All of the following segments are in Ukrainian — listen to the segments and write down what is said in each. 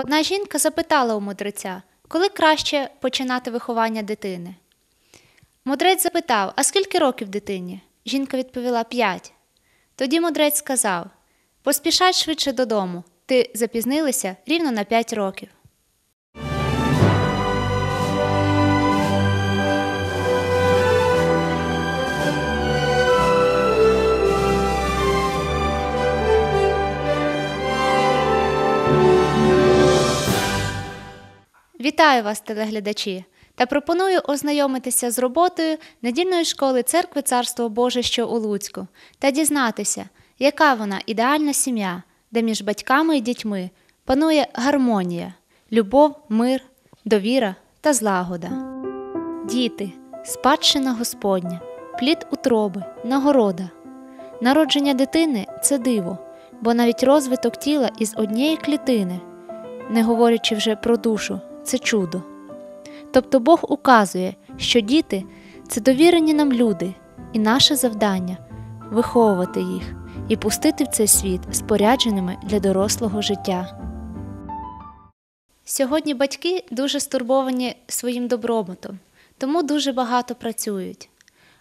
Одна жінка запитала у мудреця, коли краще починати виховання дитини. Мудрець запитав, а скільки років дитині? Жінка відповіла п'ять. Тоді мудрець сказав: Поспішай швидше додому. Ти запізнилася рівно на п'ять років. Вітаю вас, телеглядачі, та пропоную ознайомитися з роботою недільної школи церкви Царство Боже, що у Луцьку, та дізнатися, яка вона ідеальна сім'я, де між батьками і дітьми панує гармонія, любов, мир, довіра та злагода. Діти, спадщина Господня, плід утроби, нагорода. Народження дитини це диво, бо навіть розвиток тіла із однієї клітини, не говорячи вже про душу, це чудо. Тобто Бог указує, що діти це довірені нам люди, і наше завдання виховувати їх і пустити в цей світ спорядженими для дорослого життя. Сьогодні батьки дуже стурбовані своїм добробутом, тому дуже багато працюють,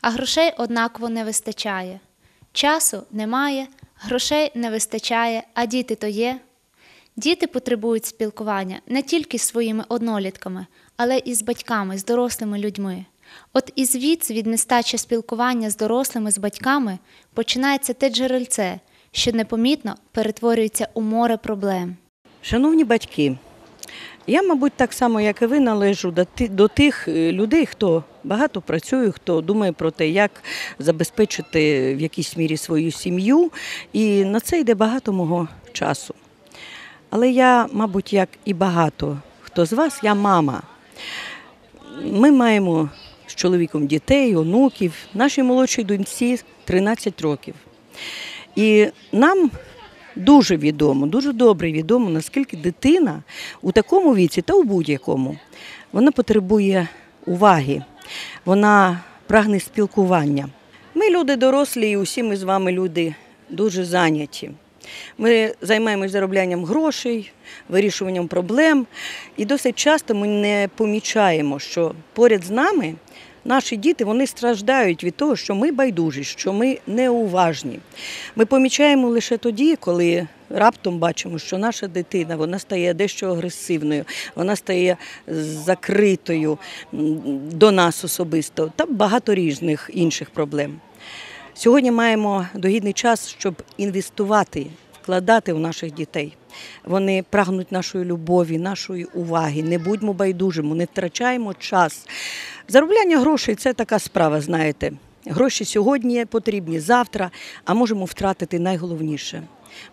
а грошей однаково не вистачає. Часу немає, грошей не вистачає, а діти то є. Діти потребують спілкування не тільки з своїми однолітками, але і з батьками, з дорослими людьми. От і звідси від нестачі спілкування з дорослими з батьками починається те джерельце, що непомітно перетворюється у море проблем. Шановні батьки, я, мабуть, так само, як і ви, належу до ти- до тих е, людей, хто багато працює, хто думає про те, як забезпечити в якійсь мірі свою сім'ю, і на це йде багато мого часу. Але я, мабуть, як і багато хто з вас, я мама. Ми маємо з чоловіком дітей, онуків, нашій молодшій доньці 13 років. І нам дуже відомо, дуже добре відомо, наскільки дитина у такому віці та у будь-якому вона потребує уваги, вона прагне спілкування. Ми люди дорослі, і усі ми з вами люди дуже зайняті. Ми займаємось зароблянням грошей, вирішуванням проблем, і досить часто ми не помічаємо, що поряд з нами наші діти вони страждають від того, що ми байдужі, що ми неуважні. Ми помічаємо лише тоді, коли раптом бачимо, що наша дитина вона стає дещо агресивною, вона стає закритою до нас особисто та багато різних інших проблем. Сьогодні маємо догідний час, щоб інвестувати, вкладати в наших дітей. Вони прагнуть нашої любові, нашої уваги. Не будьмо байдужими, не втрачаємо час. Заробляння грошей це така справа, знаєте. Гроші сьогодні потрібні, завтра, а можемо втратити найголовніше.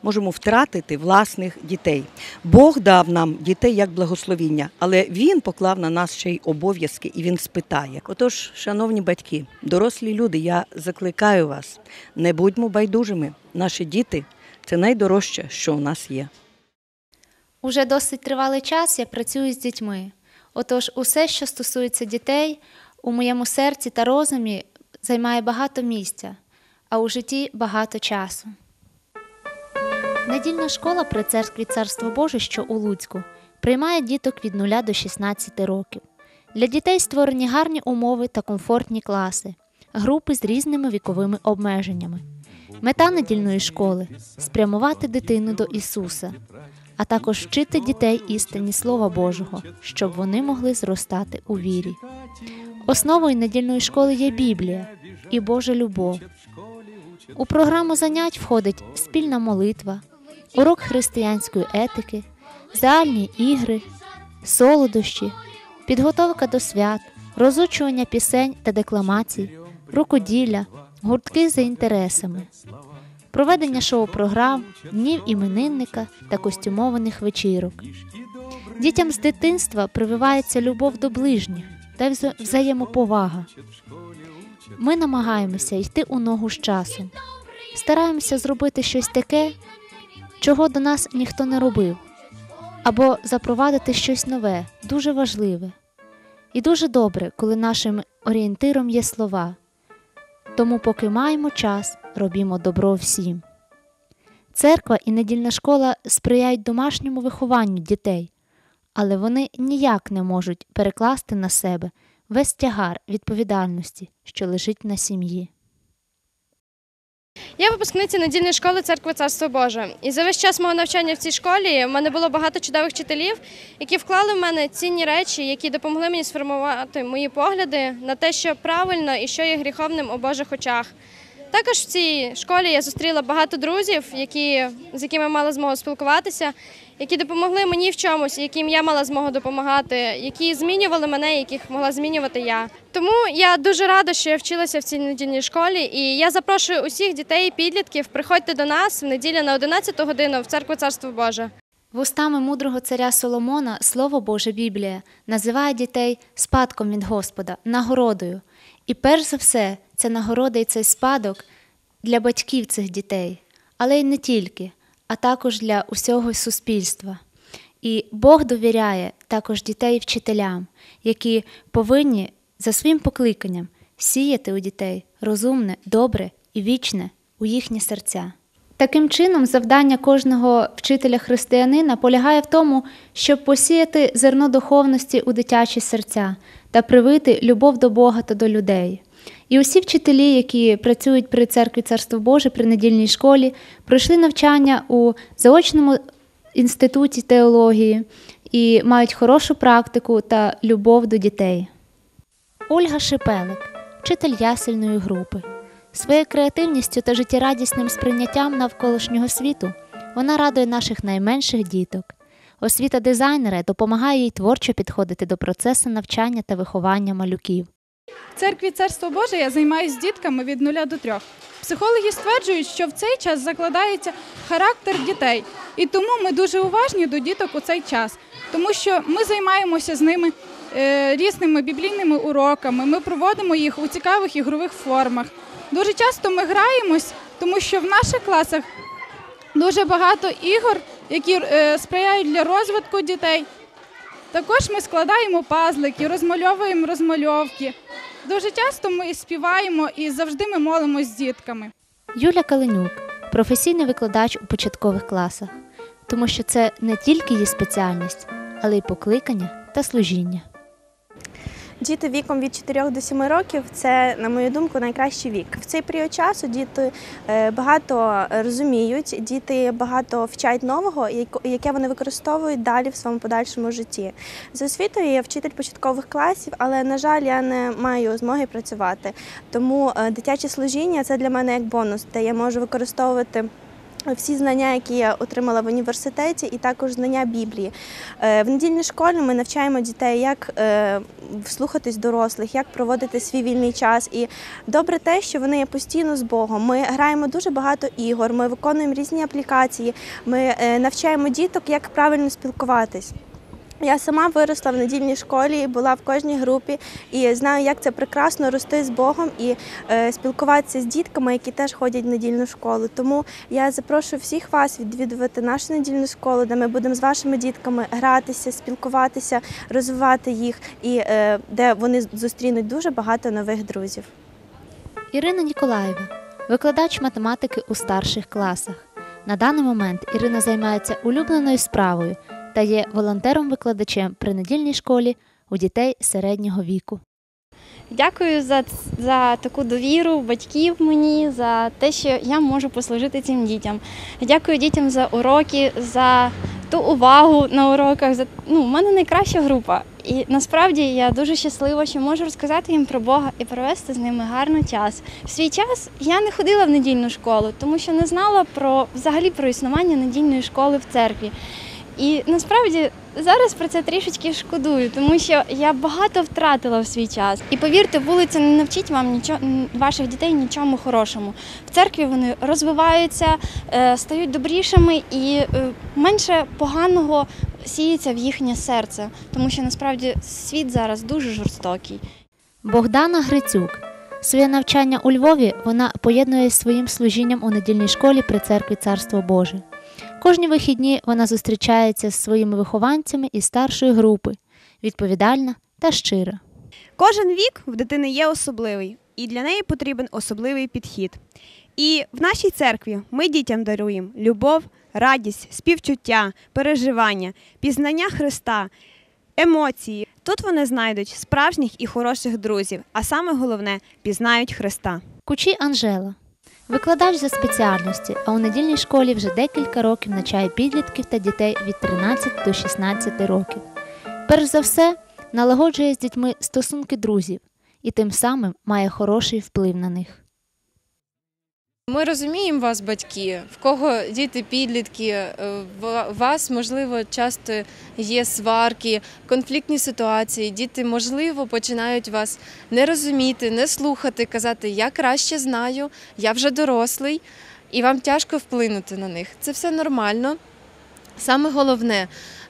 Можемо втратити власних дітей. Бог дав нам дітей як благословіння, але Він поклав на нас ще й обов'язки і Він спитає. Отож, шановні батьки, дорослі люди, я закликаю вас, не будьмо байдужими. Наші діти це найдорожче, що у нас є. Уже досить тривалий час я працюю з дітьми. Отож, усе, що стосується дітей, у моєму серці та розумі займає багато місця, а у житті багато часу. Недільна школа при церкві Царство Боже, що у Луцьку, приймає діток від 0 до 16 років. Для дітей створені гарні умови та комфортні класи, групи з різними віковими обмеженнями. Мета недільної школи спрямувати дитину до Ісуса, а також вчити дітей істині Слова Божого, щоб вони могли зростати у вірі. Основою недільної школи є Біблія і Божа любов. У програму занять входить спільна молитва, урок християнської етики, загальні ігри, солодощі, підготовка до свят, розучування пісень та декламацій, рукоділля, гуртки за інтересами, проведення шоу-програм, днів іменинника та костюмованих вечірок. Дітям з дитинства прививається любов до ближніх та вза- взаємоповага. Ми намагаємося йти у ногу з часом, стараємося зробити щось таке, чого до нас ніхто не робив, або запровадити щось нове, дуже важливе. І дуже добре, коли нашим орієнтиром є слова. Тому, поки маємо час, робімо добро всім. Церква і недільна школа сприяють домашньому вихованню дітей, але вони ніяк не можуть перекласти на себе весь тягар відповідальності, що лежить на сім'ї. Я випускниця недільної школи церкви Царство Боже. І за весь час мого навчання в цій школі в мене було багато чудових вчителів, які вклали в мене цінні речі, які допомогли мені сформувати мої погляди на те, що правильно і що є гріховним у Божих очах. Також в цій школі я зустріла багато друзів, які, з якими мала змогу спілкуватися, які допомогли мені в чомусь, яким я мала змогу допомагати, які змінювали мене, яких могла змінювати я. Тому я дуже рада, що я вчилася в цій недільній школі, і я запрошую усіх дітей і підлітків приходьте до нас в неділю на 11 годину в церкву Царство Боже. Вустами мудрого царя Соломона Слово Боже Біблія називає дітей спадком від Господа, нагородою. І перш за все, це нагорода і цей спадок для батьків цих дітей, але й не тільки, а також для усього суспільства. І Бог довіряє також дітей вчителям, які повинні за своїм покликанням сіяти у дітей розумне, добре і вічне у їхні серця. Таким чином, завдання кожного вчителя християнина полягає в тому, щоб посіяти зерно духовності у дитячі серця та привити любов до Бога та до людей. І усі вчителі, які працюють при церкві Царство Боже при недільній школі, пройшли навчання у заочному інституті теології і мають хорошу практику та любов до дітей. Ольга Шипелик, вчитель ясельної групи. Своєю креативністю та життєрадісним сприйняттям навколишнього світу вона радує наших найменших діток. Освіта дизайнера допомагає їй творчо підходити до процесу навчання та виховання малюків. В церкві Царство Боже я займаюся дітками від нуля до трьох. Психологи стверджують, що в цей час закладається характер дітей, і тому ми дуже уважні до діток у цей час, тому що ми займаємося з ними е, різними біблійними уроками. Ми проводимо їх у цікавих ігрових формах. Дуже часто ми граємось, тому що в наших класах дуже багато ігор, які е, сприяють для розвитку дітей. Також ми складаємо пазлики, розмальовуємо розмальовки. Дуже часто ми співаємо і завжди ми молимось з дітками. Юля Каленюк професійний викладач у початкових класах, тому що це не тільки її спеціальність, але й покликання та служіння. Діти віком від 4 до 7 років це, на мою думку, найкращий вік. В цей період часу діти е, багато розуміють, діти багато вчать нового, яке вони використовують далі в своєму подальшому житті. За освітою я вчитель початкових класів, але на жаль, я не маю змоги працювати. Тому е, дитяче служіння це для мене як бонус, де я можу використовувати. Всі знання, які я отримала в університеті, і також знання Біблії. Е, В недільній школі ми навчаємо дітей, як е, вслухатись дорослих, як проводити свій вільний час. І добре те, що вони є постійно з Богом. Ми граємо дуже багато ігор, ми виконуємо різні аплікації, ми е, навчаємо діток, як правильно спілкуватись. Я сама виросла в недільній школі, була в кожній групі і знаю, як це прекрасно рости з Богом і е, спілкуватися з дітками, які теж ходять в недільну школу. Тому я запрошую всіх вас відвідувати нашу недільну школу, де ми будемо з вашими дітками гратися, спілкуватися, розвивати їх, і е, де вони зустрінуть дуже багато нових друзів. Ірина Ніколаєва, викладач математики у старших класах. На даний момент Ірина займається улюбленою справою та є волонтером-викладачем при недільній школі у дітей середнього віку. Дякую за, за таку довіру батьків мені, за те, що я можу послужити цим дітям. Дякую дітям за уроки, за ту увагу на уроках. За, ну, у мене найкраща група. І насправді я дуже щаслива, що можу розказати їм про Бога і провести з ними гарний час. В свій час я не ходила в недільну школу, тому що не знала про взагалі про існування недільної школи в церкві. І насправді зараз про це трішечки шкодую, тому що я багато втратила в свій час. І повірте, вулиця не навчить вам нічого ваших дітей нічому хорошому. В церкві вони розвиваються, е, стають добрішими і е, менше поганого сіється в їхнє серце, тому що насправді світ зараз дуже жорстокий. Богдана Грицюк. Своє навчання у Львові вона поєднує з своїм служінням у недільній школі при церкві Царство Боже. Кожні вихідні вона зустрічається з своїми вихованцями із старшої групи, відповідальна та щира. Кожен вік в дитини є особливий, і для неї потрібен особливий підхід. І в нашій церкві ми дітям даруємо любов, радість, співчуття, переживання, пізнання Христа, емоції. Тут вони знайдуть справжніх і хороших друзів, а саме головне пізнають Христа. Кучі Анжела. Викладач за спеціальності, а у недільній школі вже декілька років навчає підлітків та дітей від 13 до 16 років. Перш за все, налагоджує з дітьми стосунки друзів і тим самим має хороший вплив на них. Ми розуміємо вас, батьки, в кого діти підлітки, е, в вас, можливо, часто є сварки, конфліктні ситуації. Діти, можливо, починають вас не розуміти, не слухати, казати Я краще знаю, я вже дорослий, і вам тяжко вплинути на них. Це все нормально. Саме головне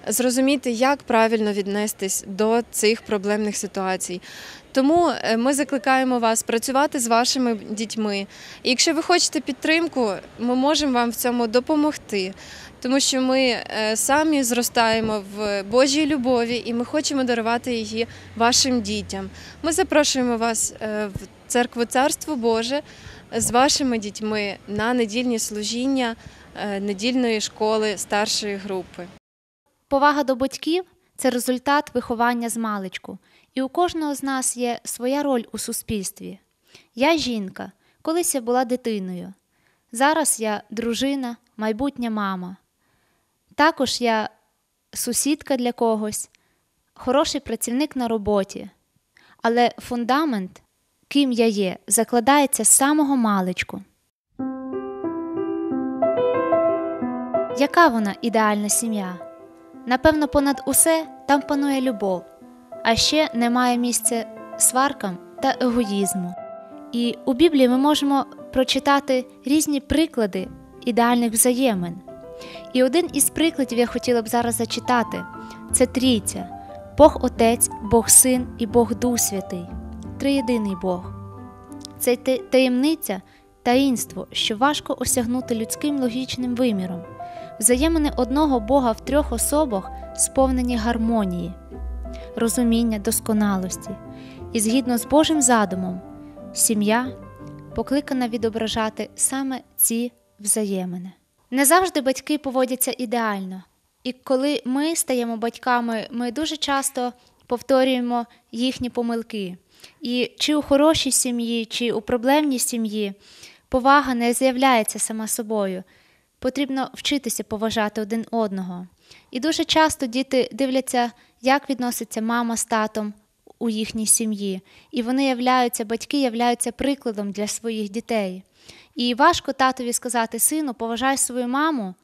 зрозуміти, як правильно віднестись до цих проблемних ситуацій. Тому е, ми закликаємо вас працювати з вашими дітьми. І якщо ви хочете підтримку, ми можемо вам в цьому допомогти, тому що ми е, самі зростаємо в Божій любові і ми хочемо дарувати її вашим дітям. Ми запрошуємо вас е, в церкву Царство Боже з вашими дітьми на недільні служіння недільної школи старшої групи. Повага до батьків це результат виховання з маличку, і у кожного з нас є своя роль у суспільстві. Я жінка, колись я була дитиною. Зараз я дружина, майбутня мама. Також я сусідка для когось, хороший працівник на роботі. Але фундамент, ким я є, закладається з самого маличку. Яка вона ідеальна сім'я? Напевно, понад усе там панує любов, а ще немає місця сваркам та егоїзму. І у Біблії ми можемо прочитати різні приклади ідеальних взаємин. І один із прикладів я хотіла б зараз зачитати це трійця Бог Отець, Бог Син і Бог Дух Святий, триєдиний Бог. Це таємниця, таїнство, що важко осягнути людським логічним виміром. Взаємини одного Бога в трьох особах сповнені гармонії, розуміння досконалості, і згідно з Божим задумом, сім'я покликана відображати саме ці взаємини. Не завжди батьки поводяться ідеально, і коли ми стаємо батьками, ми дуже часто повторюємо їхні помилки. І чи у хорошій сім'ї, чи у проблемній сім'ї повага не з'являється сама собою. Потрібно вчитися поважати один одного. І дуже часто діти дивляться, як відноситься мама з татом у їхній сім'ї, і вони являються, батьки являються прикладом для своїх дітей. І важко татові сказати сину, поважай свою маму,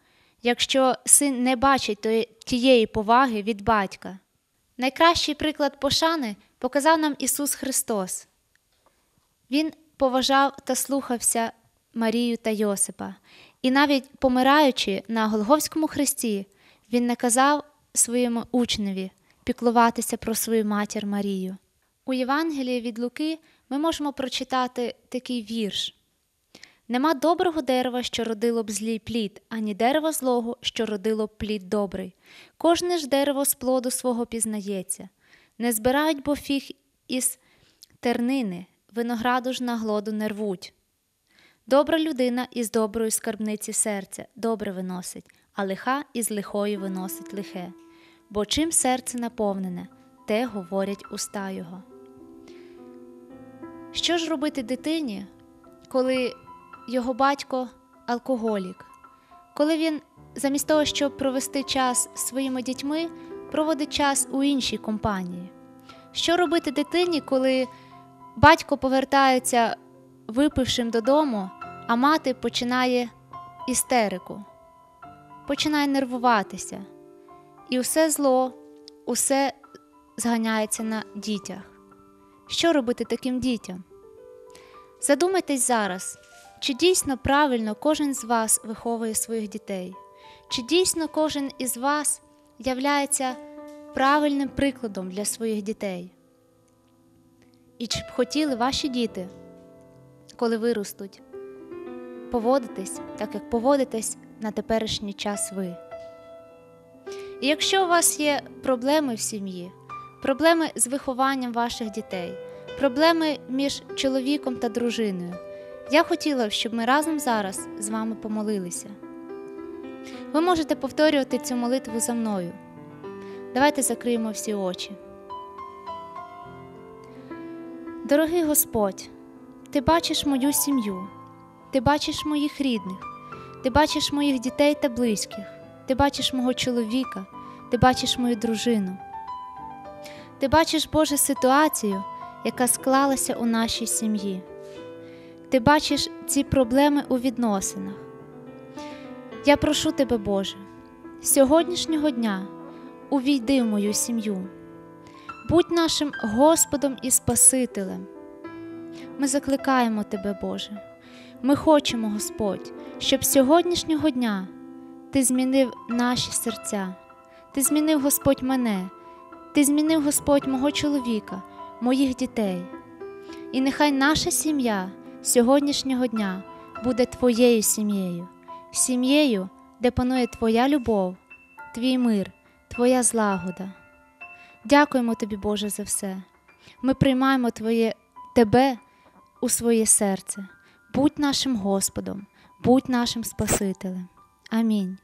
якщо син не бачить тієї поваги від батька. Найкращий приклад пошани показав нам Ісус Христос. Він поважав та слухався Марію та Йосипа. І навіть помираючи на Голговському хресті, він наказав своєму учневі піклуватися про свою матір Марію. У Євангелії від Луки ми можемо прочитати такий вірш: Нема доброго дерева, що родило б злій плід, ані дерева злого, що родило б плід добрий. Кожне ж дерево з плоду свого пізнається. Не збирають бо фіг із тернини, винограду ж на глоду не рвуть. Добра людина із доброї скарбниці серця добре виносить, а лиха із лихої виносить лихе. Бо чим серце наповнене, те говорять уста його. Що ж робити дитині, коли його батько алкоголік, коли він замість того, щоб провести час з своїми дітьми, проводить час у іншій компанії? Що робити дитині, коли батько повертається випившим додому, а мати починає істерику, починає нервуватися, і усе зло, усе зганяється на дітях. Що робити таким дітям? Задумайтесь зараз, чи дійсно правильно кожен з вас виховує своїх дітей, чи дійсно кожен із вас являється правильним прикладом для своїх дітей? І чи б хотіли ваші діти, коли виростуть, поводитись так, як поводитесь на теперішній час ви? І якщо у вас є проблеми в сім'ї, проблеми з вихованням ваших дітей, проблеми між чоловіком та дружиною, Я хотіла б, щоб ми разом зараз з вами помолилися. Ви можете повторювати цю молитву за мною. Давайте закриємо всі очі. Дорогий Господь, ти бачиш мою сім'ю, ти бачиш моїх рідних, ти бачиш моїх дітей та близьких, ти бачиш мого чоловіка, ти бачиш мою дружину. Ти бачиш, Боже, ситуацію, яка склалася у нашій сім'ї. Ти бачиш ці проблеми у відносинах. Я прошу тебе, Боже, сьогоднішнього дня увійди в мою сім'ю. Будь нашим Господом і Спасителем. Ми закликаємо Тебе, Боже. Ми хочемо, Господь, щоб сьогоднішнього дня Ти змінив наші серця, Ти змінив Господь мене, Ти змінив Господь мого чоловіка, моїх дітей. І нехай наша сім'я сьогоднішнього дня буде Твоєю сім'єю, сім'єю, де панує Твоя любов, Твій мир, Твоя злагода. Дякуємо тобі, Боже, за все. Ми приймаємо Твоє Тебе у своє серце. Будь нашим Господом, будь нашим Спасителем. Амінь.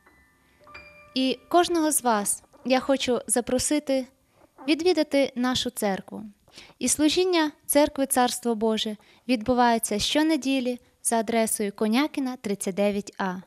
І кожного з вас я хочу запросити відвідати нашу церкву. І служіння церкви Царство Боже відбувається щонеділі за адресою Конякіна 39А.